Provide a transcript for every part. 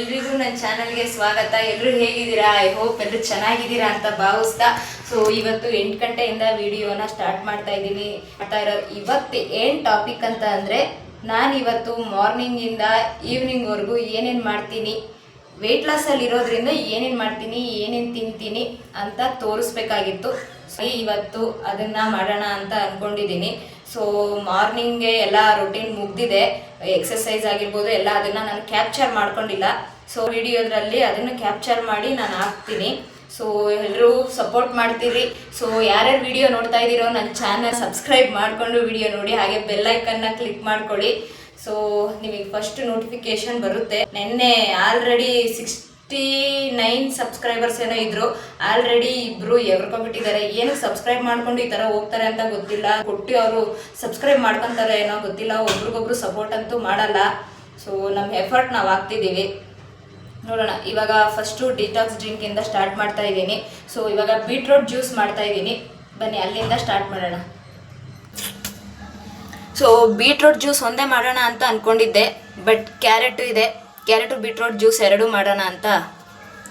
ಎಲ್ರಿಗೂ ನನ್ನ ಚಾನಲ್ಗೆ ಸ್ವಾಗತ. ಎಲ್ಲರೂ ಹೇಗಿದ್ದೀರಾ? ಐ ಹೋಪ್ ಎಲ್ಲರೂ ಚೆನ್ನಾಗಿದ್ದೀರಾ ಅಂತ ಭಾವಿಸ್ತಾ. ಸೊ ಇವತ್ತು ಎಂಟು ಗಂಟೆಯಿಂದ ವಿಡಿಯೋನ ಸ್ಟಾರ್ಟ್ ಮಾಡ್ತಾ ಇದ್ದೀನಿ. ಮಾಡ್ತಾ ಇರೋ ಇವತ್ತು ಏನು ಟಾಪಿಕ್ ಅಂತ ಅಂದರೆ, ನಾನು ಇವತ್ತು ಮಾರ್ನಿಂಗಿಂದ ಈವ್ನಿಂಗ್ವರೆಗೂ ಏನೇನು ಮಾಡ್ತೀನಿ ವೆಯ್ಟ್ ಲಾಸಲ್ಲಿ ಇರೋದ್ರಿಂದ ಏನೇನು ಮಾಡ್ತೀನಿ, ಏನೇನು ತಿಂತೀನಿ ಅಂತ ತೋರಿಸ್ಬೇಕಾಗಿತ್ತು. ಸೊ ಇವತ್ತು ಅದನ್ನು ಮಾಡೋಣ ಅಂತ ಅಂದ್ಕೊಂಡಿದ್ದೀನಿ ಸೊ ಮಾರ್ನಿಂಗ್ ಎಲ್ಲ ರೊಟೀನ್ ಮುಗ್ದಿದೆ. ಎಕ್ಸಸೈಸ್ ಆಗಿರ್ಬೋದು, ಎಲ್ಲ ಅದನ್ನು ನಾನು ಕ್ಯಾಪ್ಚರ್ ಮಾಡ್ಕೊಂಡಿಲ್ಲ. ಸೊ ವಿಡಿಯೋದ್ರಲ್ಲಿ ಅದನ್ನು ಕ್ಯಾಪ್ಚರ್ ಮಾಡಿ ನಾನು ಹಾಕ್ತೀನಿ. ಸೊ ಎಲ್ಲರೂ ಸಪೋರ್ಟ್ ಮಾಡ್ತೀರಿ. ಸೊ ಯಾರ್ಯಾರು ವಿಡಿಯೋ ನೋಡ್ತಾ ಇದ್ದೀರೋ ನನ್ನ ಚಾನಲ್ ಸಬ್ಸ್ಕ್ರೈಬ್ ಮಾಡಿಕೊಂಡು ವಿಡಿಯೋ ನೋಡಿ, ಹಾಗೆ ಬೆಲ್ಲೈಕನ್ನ ಕ್ಲಿಕ್ ಮಾಡ್ಕೊಳ್ಳಿ ಸೊ ನಿಮಗೆ ಫಸ್ಟ್ ನೋಟಿಫಿಕೇಶನ್ ಬರುತ್ತೆ. ನಿನ್ನೆ ಆಲ್ರೆಡಿ ಸಿಕ್ಸ್ಟಿ ನೈನ್ ಸಬ್ಸ್ಕ್ರೈಬರ್ಸ್ ಏನೋ ಇದ್ರು ಆಲ್ರೆಡಿ ಇಬ್ರು ಎವರ್ಕೊಂಡ್ಬಿಟ್ಟಿದ್ದಾರೆ ಏನು ಸಬ್ಸ್ಕ್ರೈಬ್ ಮಾಡ್ಕೊಂಡು ಈ ತರ ಹೋಗ್ತಾರೆ ಅಂತ ಗೊತ್ತಿಲ್ಲ. ಕೊಟ್ಟು ಅವರು ಸಬ್ಸ್ಕ್ರೈಬ್ ಮಾಡ್ಕೊಂತಾರೆ ಏನೋ ಗೊತ್ತಿಲ್ಲ. ಒಬ್ರಿಗೊಬ್ರು ಸಪೋರ್ಟ್ ಅಂತೂ ಮಾಡಲ್ಲ. ಸೊ ನಮ್ಮ ಎಫರ್ಟ್ ನಾವು ಹಾಕ್ತಿದ್ದೀವಿ. ನೋಡೋಣ. ಇವಾಗ ಫಸ್ಟು ಡಿಟಾಕ್ಸ್ ಡ್ರಿಂಕಿಂದ ಸ್ಟಾರ್ಟ್ ಮಾಡ್ತಾ ಇದ್ದೀನಿ. ಸೊ ಇವಾಗ ಬೀಟ್ರೋಟ್ ಜ್ಯೂಸ್ ಮಾಡ್ತಾ ಇದ್ದೀನಿ. ಬನ್ನಿ, ಅಲ್ಲಿಂದ ಸ್ಟಾರ್ಟ್ ಮಾಡೋಣ. ಸೊ ಬೀಟ್ರೋಟ್ ಜ್ಯೂಸ್ ಒಂದೇ ಮಾಡೋಣ ಅಂತ ಅಂದ್ಕೊಂಡಿದ್ದೆ ಬಟ್ ಕ್ಯಾರೆಟು ಇದೆ. ಕ್ಯಾರೆಟು ಬೀಟ್ರೋಟ್ ಜ್ಯೂಸ್ ಎರಡು ಮಾಡೋಣ ಅಂತ.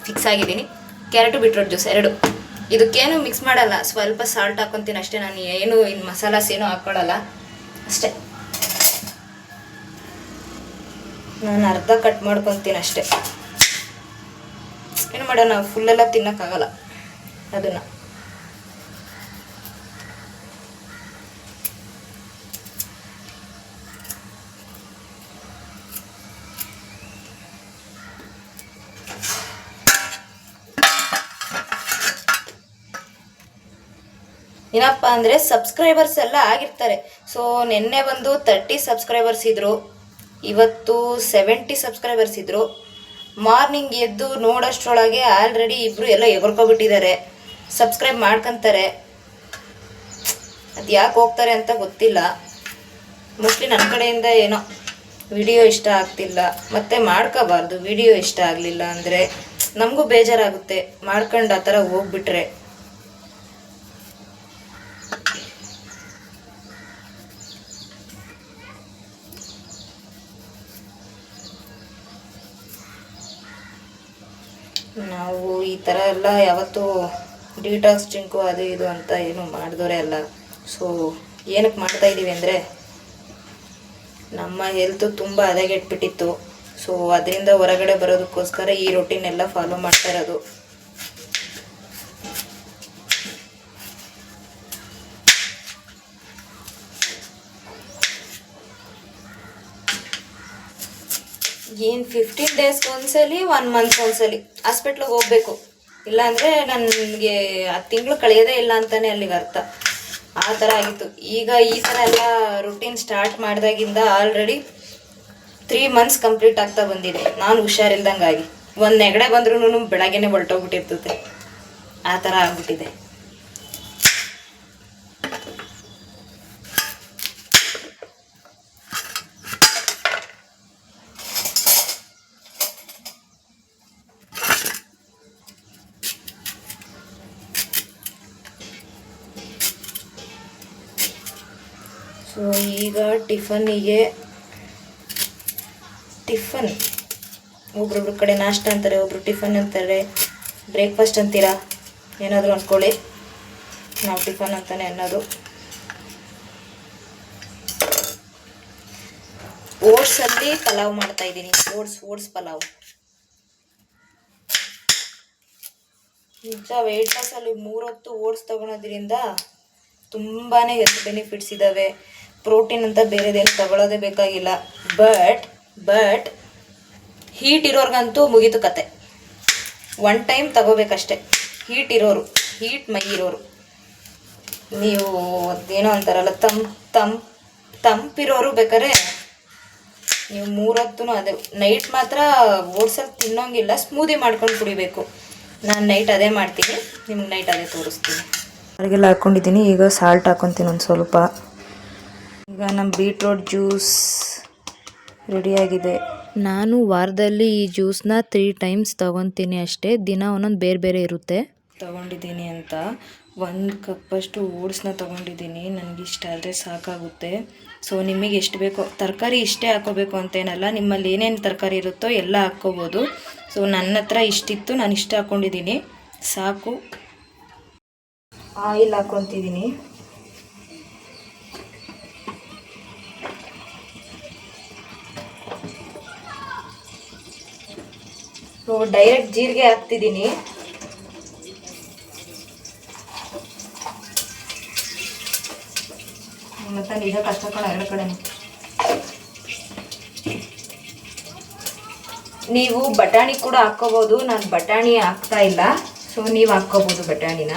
ಫಿಕ್ಸ್ ಆಗಿದ್ದೀನಿ. ಕ್ಯಾರೆಟು ಬಿಟ್ರೋಟ್ ಜ್ಯೂಸ್ ಎರಡು. ಇದಕ್ಕೇನು ಮಿಕ್ಸ್ ಮಾಡಲ್ಲ. ಸ್ವಲ್ಪ ಸಾಲ್ಟ್ ಹಾಕೊತೀನಿ ಅಷ್ಟೇ ನಾನು. ಏನು ಇನ್ನು ಮಸಾಲಾಸ್ ಏನು ಹಾಕ್ಕೊಳ್ಳಲ್ಲ ಅಷ್ಟೇ. ನಾನು ಅರ್ಧ ಕಟ್ ಮಾಡ್ಕೊತೀನಿ ಅಷ್ಟೇ. ಏನು ಮಾಡೋಣ? ಫುಲ್ಲೆಲ್ಲ ತಿನ್ನೋಕ್ಕಾಗಲ್ಲ. ಅದನ್ನು. ಏನಪ್ಪ ಅಂದರೆ ಸಬ್ಸ್ಕ್ರೈಬರ್ಸ್ ಎಲ್ಲ ಆಗಿರ್ತಾರೆ. ಸೊ ನಿನ್ನೆ ಬಂದು ತರ್ಟಿ ಸಬ್ಸ್ಕ್ರೈಬರ್ಸ್ ಇದ್ದರು ಇವತ್ತು ಸೆವೆಂಟಿ ಸಬ್ಸ್ಕ್ರೈಬರ್ಸ್ ಇದ್ದರು ಮಾರ್ನಿಂಗ್ ಎದ್ದು ನೋಡೋಷ್ಟರೊಳಗೆ ಆಲ್ರೆಡಿ ಇಬ್ಬರು ಎಲ್ಲ ಎಗರ್ಕೊಬಿಟ್ಟಿದ್ದಾರೆ ಸಬ್ಸ್ಕ್ರೈಬ್ ಮಾಡ್ಕೊತಾರೆ. ಅದು ಯಾಕೆ ಹೋಗ್ತಾರೆ ಅಂತ ಗೊತ್ತಿಲ್ಲ. ಮೋಸ್ಟ್ಲಿ ನನ್ನ ಕಡೆಯಿಂದ ಏನೋ ವಿಡಿಯೋ ಇಷ್ಟ ಆಗ್ತಿಲ್ಲ. ಮತ್ತೆ ಮಾಡ್ಕೋಬಾರ್ದು. ವಿಡಿಯೋ ಇಷ್ಟ ಆಗಲಿಲ್ಲ ಅಂದರೆ ನಮಗೂ ಬೇಜಾರಾಗುತ್ತೆ. ಮಾಡ್ಕೊಂಡು ಆ ಥರ ಹೋಗ್ಬಿಟ್ರೆ. ನಾವು ಈ ಥರ ಎಲ್ಲ ಯಾವತ್ತೂ ಡೀಟಾಕ್ಸ್ ಡ್ರಿಂಕು ಅದು ಇದು ಅಂತ ಏನು ಮಾಡಿದವರೇ ಅಲ್ಲ. ಸೊ ಏನಕ್ಕೆ ಮಾಡ್ತಾ ಇದ್ದೀವಿ ಅಂದರೆ ನಮ್ಮ ಹೆಲ್ತು ತುಂಬ ಹದಗೆಟ್ಬಿಟ್ಟಿತ್ತು. ಸೊ ಅದರಿಂದ ಹೊರಗಡೆ ಬರೋದಕ್ಕೋಸ್ಕರ ಈ ರೊಟೀನೆಲ್ಲ ಫಾಲೋ ಮಾಡ್ತಾ ಇರೋದು. ಏನು ಫಿಫ್ಟೀನ್ ಡೇಸ್ಗೆ ಒಂದ್ಸಲಿ ಒನ್ ಮಂತ್ ಒಂದ್ಸಲಿ. ಹಾಸ್ಪಿಟ್ಲಿಗೆ ಹೋಗ್ಬೇಕು. ಇಲ್ಲಾಂದರೆ ನನಗೆ ಹತ್ತು ತಿಂಗಳು ಕಳೆಯೋದೇ ಇಲ್ಲ ಅಂತಾನೆ ಅಲ್ಲಿಗೆ ಅರ್ಥ. ಆ ಥರ ಆಗಿತ್ತು. ಈಗ ಈ ಥರ ಎಲ್ಲ ರುಟೀನ್ ಸ್ಟಾರ್ಟ್ ಮಾಡಿದಾಗಿಂದ ಆಲ್ರೆಡಿ ತ್ರೀ ಮಂತ್ಸ್ ಕಂಪ್ಲೀಟ್ ಆಗ್ತಾ ಬಂದಿದೆ. ನಾನು ಹುಷಾರಿಲ್ದಂಗಾಗಿ. ಒಂದು ನೆಗಡೆ ಬಂದ್ರೂ ಬೆಳಗ್ಗೆನೆ ಹೊರಟೋಗ್ಬಿಟ್ಟಿರ್ತದೆ. ಆ ಥರ ಆಗ್ಬಿಟ್ಟಿದೆ ಸೊ ಈಗ ಟಿಫನ್ನಿಗೆ ಟಿಫನ್. ಒಬ್ರೊಬ್ರ ಕಡೆ ನಾಷ್ಟ ಅಂತಾರೆ, ಒಬ್ರು ಟಿಫನ್ ಅಂತಾರೆ. ಬ್ರೇಕ್ಫಾಸ್ಟ್ ಅಂತೀರಾ? ಏನಾದರೂ ಅಂದ್ಕೊಳ್ಳಿ. ನಾವು ಟಿಫನ್ ಅಂತಾನೆ ಅನ್ನೋದು. ಓಟ್ಸಲ್ಲಿ ಪಲಾವ್ ಮಾಡ್ತಾ ಇದ್ದೀನಿ. Oats oats pulao. ನಿಜ ವೆಯ್ಟ್ ಲಾಸಲ್ಲಿ ಮೂರೊತ್ತು ಓಟ್ಸ್ ತಗೊಳೋದ್ರಿಂದ ತುಂಬಾ ಹೆಲ್ತ್ ಬೆನಿಫಿಟ್ಸ್ ಇದ್ದಾವೆ ಪ್ರೋಟೀನ್ ಅಂತ ಬೇರೆದೇನು ತಗೊಳ್ಳೋದೇ ಬೇಕಾಗಿಲ್ಲ. ಬಟ್ ಬಟ್ ಹೀಟ್ ಇರೋರ್ಗಂತೂ ಮುಗೀತು ಕತೆ. ಒನ್ ಟೈಮ್ ತಗೋಬೇಕಷ್ಟೆ. ಹೀಟ್ ಇರೋರು ಹೀಟ್ ಮೈ ಇರೋರು. ನೀವು ಏನೋ ಅಂತಾರಲ್ಲ ತಂ ತಂ ತಂಪಿರೋರು ಬೇಕಾದ್ರೆ ನೀವು ಮೂರೊತ್ತೂ ಅದೇ ನೈಟ್ ಮಾತ್ರ ಓಡ್ಸಲ್ಲಿ ತಿನ್ನೋಂಗಿಲ್ಲ ಸ್ಮೂದಿ ಮಾಡ್ಕೊಂಡು ಕುಡಿಬೇಕು. ನಾನು ನೈಟ್ ಅದೇ ಮಾಡ್ತೀನಿ, ನಿಮ್ಗೆ ನೈಟ್ ಅದೇ ತೋರಿಸ್ತೀನಿ. ಅಡುಗೆಲ್ಲ ಹಾಕ್ಕೊಂಡಿದ್ದೀನಿ ಈಗ ಸಾಲ್ಟ್ ಹಾಕ್ಕೊತೀನಿ ಒಂದು ಸ್ವಲ್ಪ. ಈಗ ನಮ್ಮ ಬೀಟ್ರೋಟ್ ಜ್ಯೂಸ್ ರೆಡಿಯಾಗಿದೆ ನಾನು ವಾರದಲ್ಲಿ ಈ ಜ್ಯೂಸ್ನ ತ್ರೀ ಟೈಮ್ಸ್ ತೊಗೊತೀನಿ ಅಷ್ಟೇ. ದಿನ ಒಂದೊಂದು ಬೇರೆ ಬೇರೆ ಇರುತ್ತೆ. ತಗೊಂಡಿದ್ದೀನಿ ಅಂತ. ಒಂದು ಕಪ್ಪಷ್ಟು ಓಟ್ಸ್ನ ತೊಗೊಂಡಿದ್ದೀನಿ. ನನಗೆ ಇಷ್ಟ ಆದರೆ ಸಾಕಾಗುತ್ತೆ. ಸೊ ನಿಮಗೆ ಎಷ್ಟು ಬೇಕೋ ತರಕಾರಿ ಇಷ್ಟೇ ಹಾಕೋಬೇಕು ಅಂತೇನಲ್ಲ ನಿಮ್ಮಲ್ಲಿ ಏನೇನು ತರಕಾರಿ ಇರುತ್ತೋ ಎಲ್ಲ ಹಾಕ್ಕೋಬೋದು. ಸೊ ನನ್ನ ಹತ್ರ ಇಷ್ಟಿತ್ತು ನಾನು ಇಷ್ಟ ಹಾಕ್ಕೊಂಡಿದ್ದೀನಿ ಸಾಕು. ಆಯಿಲ್ ಹಾಕ್ಕೊತಿದ್ದೀನಿ ಡೈರೆಕ್ಟ್ ಜೀರಿಗೆ ಹಾಕ್ತಿದ್ದೀನಿ ಮತ್ತೆ ನಿಜ ಕಷ್ಟ ಕಣ ಎರಡು ಕಡೆ ನೀವು ಬಟಾಣಿ ಕೂಡ ಹಾಕ್ಕೋಬೋದು. ನಾನು ಬಟಾಣಿ ಹಾಕ್ತಾ ಇಲ್ಲ. ಸೊ ನೀವು ಹಾಕ್ಕೋಬೋದು ಬಟಾಣಿನ.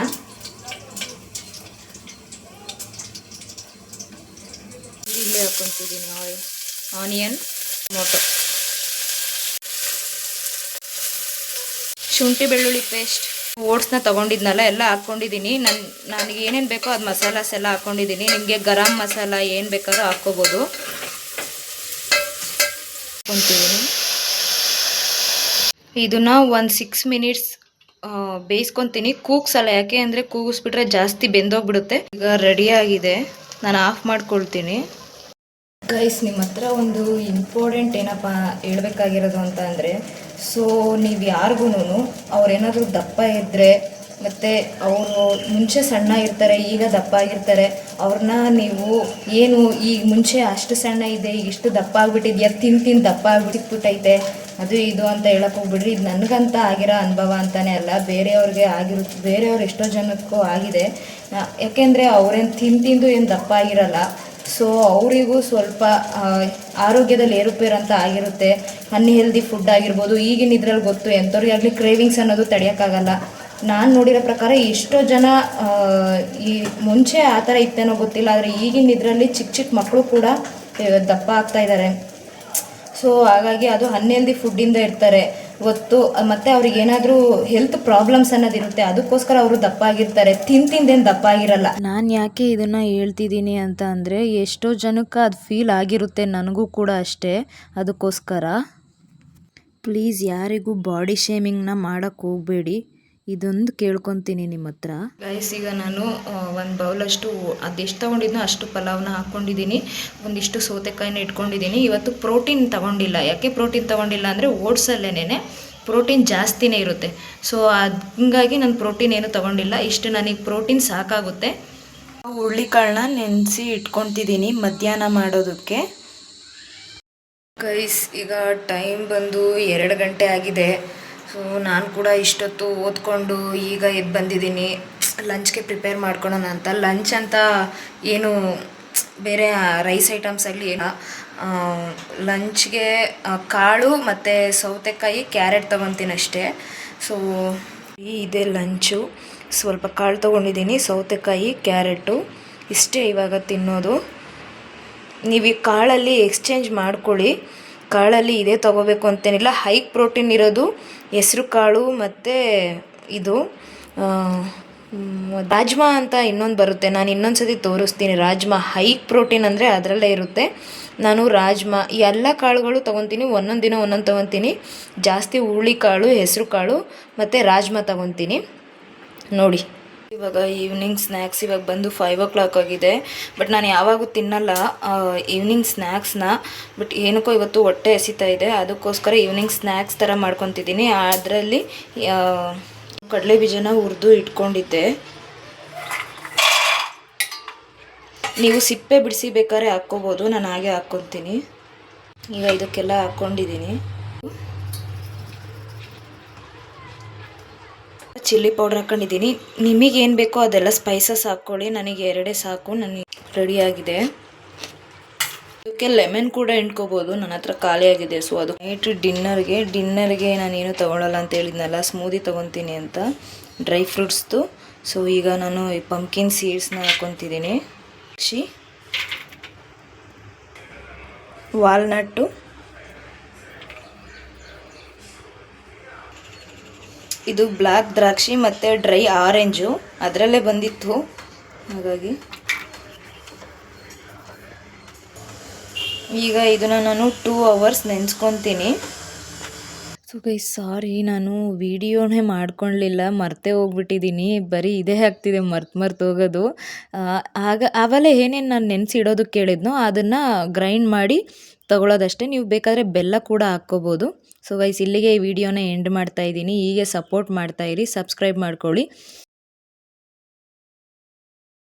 ಇಲ್ಲಿ ಹಾಕ್ಕೊತಿದ್ದೀನಿ ಆನಿಯನ್, ಟೊಮೊಟೊ. ಶುಂಠಿ ಬೆಳ್ಳುಳ್ಳಿ ಪೇಸ್ಟ್ ಓಟ್ಸ್ನ ತೊಗೊಂಡಿದ್ನಲ್ಲ, ಎಲ್ಲ ಹಾಕ್ಕೊಂಡಿದ್ದೀನಿ ನನ್ನ ನನಗೆ ಏನೇನು ಬೇಕೋ ಅದು ಮಸಾಲಾಸ್ ಎಲ್ಲ ಹಾಕ್ಕೊಂಡಿದ್ದೀನಿ ನಿಮಗೆ ಗರಂ ಮಸಾಲ ಏನು ಬೇಕಾದ್ರೂ ಹಾಕ್ಕೋಬೋದು. ಹಾಕ್ಕೊತಿದ್ದೀನಿ ಇದನ್ನ ಒಂದು ಸಿಕ್ಸ್ ಮಿನಿಟ್ಸ್ ಬೇಯಿಸ್ಕೊತೀನಿ. ಕೂಗ್ಸಲ್ಲ ಯಾಕೆ ಅಂದರೆ ಕೂಗಿಸ್ಬಿಟ್ರೆ ಜಾಸ್ತಿ ಬೆಂದೋಗ್ಬಿಡುತ್ತೆ. ಈಗ ರೆಡಿಯಾಗಿದೆ ನಾನು ಆಫ್ ಮಾಡ್ಕೊಳ್ತೀನಿ. ಗೈಸ್ ನಿಮ್ಮ ಹತ್ರ ಒಂದು ಇಂಪಾರ್ಟೆಂಟ್ ಏನಪ್ಪ ಹೇಳಬೇಕಾಗಿರೋದು ಅಂತ ಅಂದರೆ ಸೊ ನೀವು ಯಾರಿಗೂ ಅವ್ರೇನಾದರೂ ದಪ್ಪ ಇದ್ದರೆ ಮತ್ತು ಅವರು ಮುಂಚೆ ಸಣ್ಣ ಇರ್ತಾರೆ, ಈಗ ದಪ್ಪ ಆಗಿರ್ತಾರೆ ಅವ್ರನ್ನ ನೀವು ಏನು ಈಗ ಮುಂಚೆ ಅಷ್ಟು ಸಣ್ಣ ಇದೆ ಈಗ ಇಷ್ಟು ದಪ್ಪ ಆಗಿಬಿಟ್ಟಿದ್ಯಾ, ತಿನ್ ತಿನ್ ದಪ್ಪ ಆಗಿಬಿಟ್ಟಿದ್ಬಿಟ್ಟೈತೆ, ಅದು ಇದು ಅಂತ ಹೇಳಕ್ಕೆ ಹೋಗ್ಬಿಡ್ರಿ. ಇದು ನನಗಂತ ಆಗಿರೋ ಅನುಭವ ಅಂತಾನೆ ಅಲ್ಲ, ಬೇರೆಯವ್ರಿಗೆ ಆಗಿರುತ್ತೆ ಬೇರೆಯವ್ರು ಎಷ್ಟೋ ಜನಕ್ಕೂ ಆಗಿದೆ. ಯಾಕೆಂದರೆ ಅವ್ರೇನು ತಿನ್, ತಿಂದು ಏನು ದಪ್ಪ ಆಗಿರಲ್ಲ ಸೊ ಅವರಿಗೂ ಸ್ವಲ್ಪ ಆರೋಗ್ಯದಲ್ಲಿ ಏರುಪೇರು ಅಂತ ಆಗಿರುತ್ತೆ ಅನ್ಹೆಲ್ದಿ ಫುಡ್ ಆಗಿರ್ಬೋದು, ಈಗಿನ ಇದ್ರಲ್ಲಿ ಗೊತ್ತು ಎಂಥವ್ರಿಗಾಗಲಿ ಕ್ರೇವಿಂಗ್ಸ್ ಅನ್ನೋದು ತಡೆಯೋಕ್ಕಾಗಲ್ಲ. ನಾನು ನೋಡಿರೋ ಪ್ರಕಾರ ಎಷ್ಟೋ ಜನ ಈ ಮುಂಚೆ ಆ ಥರ ಇತ್ತೇನೋ ಗೊತ್ತಿಲ್ಲ, ಆದರೆ ಈಗಿನ ಇದರಲ್ಲಿ ಚಿಕ್ಕ ಚಿಕ್ಕ ಮಕ್ಕಳು ಕೂಡ ದಪ್ಪ ಆಗ್ತಾ ಇದ್ದಾರೆ ಸೊ ಹಾಗಾಗಿ ಅದು ಅನ್ಹೆಲ್ದಿ ಫುಡ್ಡಿಂದ ಇರ್ತಾರೆ. ಗೊತ್ತು. ಮತ್ತು ಅವ್ರಿಗೆ ಏನಾದರೂ ಹೆಲ್ತ್ ಪ್ರಾಬ್ಲಮ್ಸ್ ಅನ್ನೋದಿರುತ್ತೆ ಅದಕ್ಕೋಸ್ಕರ ಅವರು ದಪ್ಪ ಆಗಿರ್ತಾರೆ ತಿನ್ ತಿಂದೇನು ದಪ್ಪ ಆಗಿರಲ್ಲ ನಾನು ಯಾಕೆ ಇದನ್ನು ಹೇಳ್ತಿದ್ದೀನಿ ಅಂತ ಅಂದರೆ, ಎಷ್ಟೋ ಜನಕ್ಕೆ ಅದು ಫೀಲ್ ಆಗಿರುತ್ತೆ ನನಗೂ ಕೂಡ ಅಷ್ಟೇ. ಅದಕ್ಕೋಸ್ಕರ. ಪ್ಲೀಸ್ ಯಾರಿಗೂ ಬಾಡಿ ಶೇಮಿಂಗ್ನ ಮಾಡೋಕ್ಕೆ ಹೋಗಬೇಡಿ. ಇದೊಂದು ಕೇಳ್ಕೊತೀನಿ ನಿಮ್ಮ ಹತ್ರ. ಗೈಸ್ ಈಗ ನಾನು ಒಂದು ಬೌಲ್ ಅಷ್ಟು ಅದೆಷ್ಟು ತೊಗೊಂಡಿದ್ನೋ ಅಷ್ಟು ಪಲಾವ್ನ ಹಾಕೊಂಡಿದ್ದೀನಿ. ಒಂದಿಷ್ಟು ಸೌತೆಕಾಯಿನ ಇಟ್ಕೊಂಡಿದ್ದೀನಿ. ಇವತ್ತು ಪ್ರೋಟೀನ್ ತಗೊಂಡಿಲ್ಲ. ಯಾಕೆ ಪ್ರೋಟೀನ್ ತಗೊಂಡಿಲ್ಲ ಅಂದರೆ ಓಟ್ಸಲ್ಲೇನೆ ಪ್ರೋಟೀನ್ ಜಾಸ್ತಿನೇ ಇರುತ್ತೆ. ಸೊ ಹಂಗಾಗಿ ನಾನು ಪ್ರೋಟೀನ್ ಏನು ತಗೊಂಡಿಲ್ಲ. ಇಷ್ಟು ನನಗೆ ಪ್ರೋಟೀನ್ ಸಾಕಾಗುತ್ತೆ. ಹುರುಳಿಕಾಳನ್ನ ನೆನೆಸಿ ಇಟ್ಕೊತಿದ್ದೀನಿ ಮಧ್ಯಾಹ್ನ ಮಾಡೋದಕ್ಕೆ. ಗೈಸ್ ಈಗ ಟೈಮ್ ಬಂದು ಎರಡು ಗಂಟೆ ಆಗಿದೆ. ಸೊ ನಾನು ಕೂಡ ಇಷ್ಟೊತ್ತು ಓದ್ಕೊಂಡು ಈಗ ಎದ್ದು ಬಂದಿದ್ದೀನಿ. ಲಂಚ್ಗೆ ಪ್ರಿಪೇರ್ ಮಾಡ್ಕೊಳೋಣ ಅಂತ. ಲಂಚ್ ಅಂತ ಏನು ಬೇರೆ ರೈಸ್ ಐಟಮ್ಸ್ ಆಗಲಿ ಏನು ಲಂಚ್ಗೆ ಕಾಳು ಮತ್ತು ಸೌತೆಕಾಯಿ, ಕ್ಯಾರೆಟ್ ತೊಗೊತೀನಿ ಅಷ್ಟೇ. ಸೊ ಇದೆ ಲಂಚು. ಸ್ವಲ್ಪ ಕಾಳು ತೊಗೊಂಡಿದ್ದೀನಿ, ಸೌತೆಕಾಯಿ, ಕ್ಯಾರೆಟು. ಇಷ್ಟೇ ಇವಾಗ ತಿನ್ನೋದು. ನೀವು ಈ ಕಾಳಲ್ಲಿ ಎಕ್ಸ್ಚೇಂಜ್ ಮಾಡ್ಕೊಳ್ಳಿ. ಕಾಳಲ್ಲಿ ಇದೇ ತೊಗೋಬೇಕು ಅಂತೇನಿಲ್ಲ. ಹೈ ಪ್ರೋಟೀನ್ ಇರೋದು ಹೆಸ್ರು ಕಾಳು ಮತ್ತು ಇದು ರಾಜ್ಮಾ ಅಂತ ಇನ್ನೊಂದು ಬರುತ್ತೆ. ನಾನು ಇನ್ನೊಂದು ಸತಿ ತೋರಿಸ್ತೀನಿ. ರಾಜ್ಮಾ ಹೈ ಪ್ರೋಟೀನ್ ಅಂದರೆ ಅದರಲ್ಲೇ ಇರುತ್ತೆ. ನಾನು ರಾಜ್ಮಾ ಈ ಎಲ್ಲ ಕಾಳುಗಳು ತೊಗೊತೀನಿ. ಒಂದೊಂದು ದಿನ ಒಂದೊಂದು ತೊಗೊತೀನಿ. ಜಾಸ್ತಿ ಹುರುಳಿ ಕಾಳು ಹೆಸರು ಕಾಳು ಮತ್ತು ರಾಜ್ಮಾ ತೊಗೊತೀನಿ. ನೋಡಿ. ಇವಾಗ ಈವ್ನಿಂಗ್ ಸ್ನ್ಯಾಕ್ಸ್ ಇವಾಗ ಬಂದು ಫೈವ್ ಓ ಕ್ಲಾಕ್ ಆಗಿದೆ. ಬಟ್ ನಾನು ಯಾವಾಗೂ ತಿನ್ನಲ್ಲ ಈವ್ನಿಂಗ್ ಸ್ನ್ಯಾಕ್ಸ್ನ ಬಟ್ ಏನಕ್ಕೋ ಇವತ್ತು ಹೊಟ್ಟೆ ಎಸಿತಾ ಇದೆ, ಅದಕ್ಕೋಸ್ಕರ ಈವ್ನಿಂಗ್ ಸ್ನ್ಯಾಕ್ಸ್ ಥರ ಮಾಡ್ಕೊತಿದ್ದೀನಿ. ಅದರಲ್ಲಿ ಕಡಲೆ ಬೀಜನ ಹುರಿದು ಇಟ್ಕೊಂಡಿದ್ದೆ. ನೀವು ಸಿಪ್ಪೆ ಬಿಡಿಸಿ ಬೇಕಾದ್ರೆ ಹಾಕ್ಕೋಬೋದು, ನಾನು ಹಾಗೆ ಹಾಕ್ಕೊತೀನಿ. ಈಗ ಇದಕ್ಕೆಲ್ಲ ಹಾಕ್ಕೊಂಡಿದ್ದೀನಿ. ಚಿಲ್ಲಿ ಪೌಡರ್ ಹಾಕೊಂಡಿದ್ದೀನಿ. ಏನು ಬೇಕೋ ಅದೆಲ್ಲ ಸ್ಪೈಸಸ್ ಹಾಕ್ಕೊಳ್ಳಿ. ನನಗೆ ಎರಡೇ ಸಾಕು. ನನಗೆ ರೆಡಿಯಾಗಿದೆ ಅದಕ್ಕೆ ಲೆಮನ್ ಕೂಡ ಹಿಂಡ್ಕೋಬೋದು. ನನ್ನ ಹತ್ರ ಖಾಲಿಯಾಗಿದೆ ಸೊ ಅದು ನೈಟ್ ಡಿನ್ನರ್ಗೆ ಡಿನ್ನರ್ಗೆ ನಾನೇನು ತೊಗೊಳಲ್ಲ ಅಂತ ಹೇಳಿದ್ನಲ್ಲ ಸ್ಮೂದಿ ತೊಗೊತೀನಿ ಅಂತ. ಡ್ರೈ ಫ್ರೂಟ್ಸ್ದು ಸೊ ಈಗ ನಾನು ಈ ಪಂಪ್ಕಿನ್ ಸೀಡ್ಸ್ನ ಹಾಕ್ಕೊತಿದ್ದೀನಿ ಕ್ಷಿ ವಾಲ್ನಟ್ಟು ಇದು ಬ್ಲ್ಯಾಕ್ ದ್ರಾಕ್ಷಿ ಮತ್ತು ಡ್ರೈ ಆರೆಂಜು. ಅದರಲ್ಲೇ ಬಂದಿತ್ತು. ಹಾಗಾಗಿ. ಈಗ ಇದನ್ನು ನಾನು ಟೂ ಅವರ್ಸ್ ನೆನೆಸ್ಕೊತೀನಿ. ಸೊ ಗೈ ಸಾರಿ ನಾನು ವಿಡಿಯೋನೇ ಮಾಡ್ಕೊಳ್ಲಿಲ್ಲ ಮರ್ತೇ ಹೋಗ್ಬಿಟ್ಟಿದ್ದೀನಿ ಬರೀ ಇದೇ ಆಗ್ತಿದೆ, ಮರ್ತು ಮರ್ತು ಹೋಗೋದು. ಆಗ ಆವಲ್ಲ ಏನೇನು ನಾನು ನೆನೆಸಿಡೋದಕ್ಕೆ ಕೇಳಿದ್ನೋ ಅದನ್ನು ಗ್ರೈಂಡ್ ಮಾಡಿ ತಗೊಳ್ಳೋದಷ್ಟೇ ನೀವು ಬೇಕಾದರೆ ಬೆಲ್ಲ ಕೂಡ ಹಾಕ್ಕೋಬೋದು. ಸೊ ಗೈಸ್ ಇಲ್ಲಿಗೆ ಈ ವಿಡಿಯೋನ ಎಂಡ್ ಮಾಡ್ತಾ ಇದ್ದೀನಿ. ಹೀಗೆ ಸಪೋರ್ಟ್ ಮಾಡ್ತಾ ಇರಿ ಸಬ್ಸ್ಕ್ರೈಬ್ ಮಾಡ್ಕೊಳ್ಳಿ.